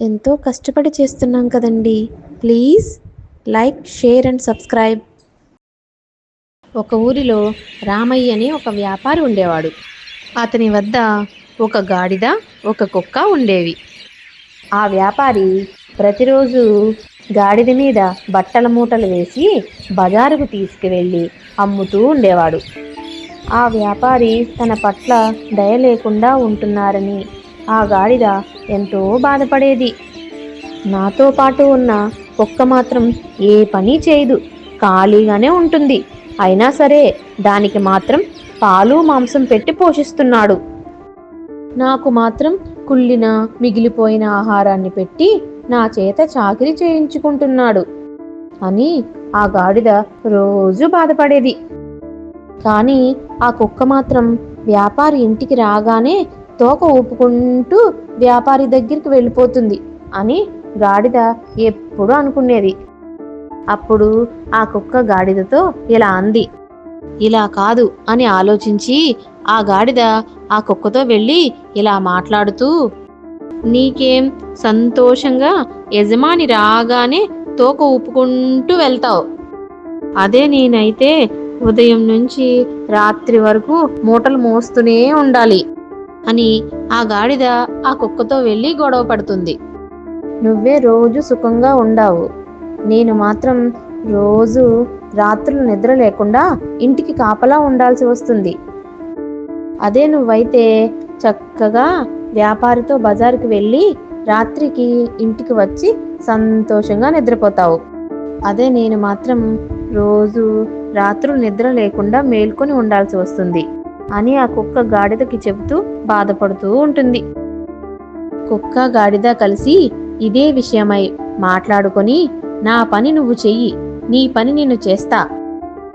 ఎంతో కష్టపడి చేస్తున్నాం కదండి. Please like share and subscribe. ఒక ఊరిలో రామయ్య అని ఒక వ్యాపారి ఉండేవాడు. అతని వద్ద ఒక గాడిద ఒక కుక్క ఉండేవి. ఆ వ్యాపారి ప్రతిరోజు గాడిద మీద బట్టల మూటలు వేసి బజారుకు తీసుకువెళ్ళి అమ్ముతూ ఉండేవాడు. ఆ వ్యాపారి తన పట్ల దయ లేకుండా ఉంటున్నారని ఆ గాడిద ఎంతో బాధపడేది. నాతో పాటు ఉన్న కుక్క మాత్రం ఏ పని చేయదు. ఖాళీగానే ఉంటుంది. అయినా సరే దానికి మాత్రం పాలు మాంసం పెట్టి పోషిస్తున్నాడు. నాకు మాత్రం కుళ్ళిన మిగిలిపోయిన ఆహారాన్ని పెట్టి నా చేత చాకిరి చేయించుకుంటున్నాడు అని ఆ గాడిద రోజు బాధపడేది. కానీ ఆ కుక్క మాత్రం వ్యాపారి ఇంటికి రాగానే తోక ఊపుకుంటూ వ్యాపారి దగ్గరికి వెళ్ళిపోతుంది అని గాడిద ఎప్పుడూ అనుకునేది. అప్పుడు ఆ కుక్క గాడిదతో ఇలా అంది. ఇలా కాదు అని ఆలోచించి ఆ గాడిద ఆ కుక్కతో వెళ్ళి ఇలా మాట్లాడుతూ నీకేం సంతోషంగా యజమాని రాగానే తోక ఊపుకుంటూ వెళ్తావు. అదే నేనైతే ఉదయం నుంచి రాత్రి వరకు మూటలు మోస్తూనే ఉండాలి. అని ఆ గాడిద ఆ కుక్కతో వెళ్ళి గొడవ పడుతుంది. నువ్వే రోజు సుఖంగా ఉండావు. నేను మాత్రం రోజు రాత్రులు నిద్ర లేకుండా ఇంటికి కాపలా ఉండాల్సి వస్తుంది. అదే నువ్వైతే చక్కగా వ్యాపారితో బజారుకి వెళ్ళి రాత్రికి ఇంటికి వచ్చి సంతోషంగా నిద్రపోతావు. అదే నేను మాత్రం రోజు రాత్రులు నిద్ర లేకుండా మేల్కొని ఉండాల్సి వస్తుంది. అని ఆ కుక్క గాడిదకి చెబుతూ బాధపడుతూ ఉంటుంది. కుక్క గాడిద కలిసి ఇదే విషయమై మాట్లాడుకొని నా పని నువ్వు చెయ్యి నీ పని నేను చేస్తా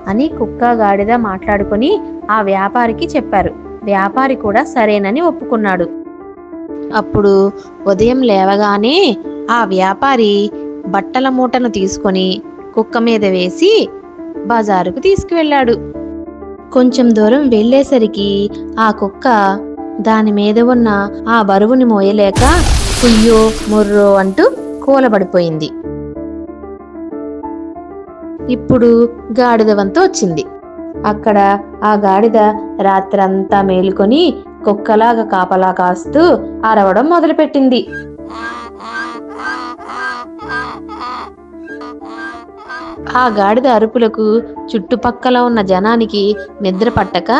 అని కుక్క గాడిద మాట్లాడుకొని ఆ వ్యాపారికి చెప్పారు. వ్యాపారి కూడా సరేనని ఒప్పుకున్నాడు. అప్పుడు ఉదయం లేవగానే ఆ వ్యాపారి బట్టల మూటను తీసుకొని కుక్క మీద వేసి బజారుకు తీసుకువెళ్ళాడు. కొంచెం దూరం వెళ్ళేసరికి ఆ కుక్క దాని మీద ఉన్న ఆ బరువుని మోయలేక కుయ్యో ముర్రో అంటూ కూలబడిపోయింది. ఇప్పుడు గాడిద వంతు వచ్చింది. అక్కడ ఆ గాడిద రాత్రంతా మేలుకొని కుక్కలాగా కాపలా కాస్తూ అరవడం మొదలుపెట్టింది. ఆ గాడిద అరుపులకు చుట్టుపక్కల ఉన్న జనానికి నిద్ర పట్టక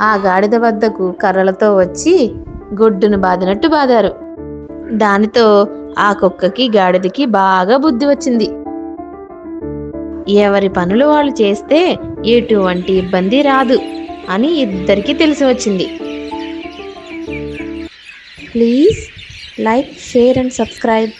ఆ గాడిద వద్దకు కర్రలతో వచ్చి గొడ్డును బాదినట్టు బాదారు. దానితో ఆ కుక్కకి గాడిదకి బాగా బుద్ధి వచ్చింది. ఎవరి పనులు వాళ్ళు చేస్తే ఎటువంటి ఇబ్బంది రాదు అని ఇద్దరికీ తెలిసి వచ్చింది. Please like share and subscribe.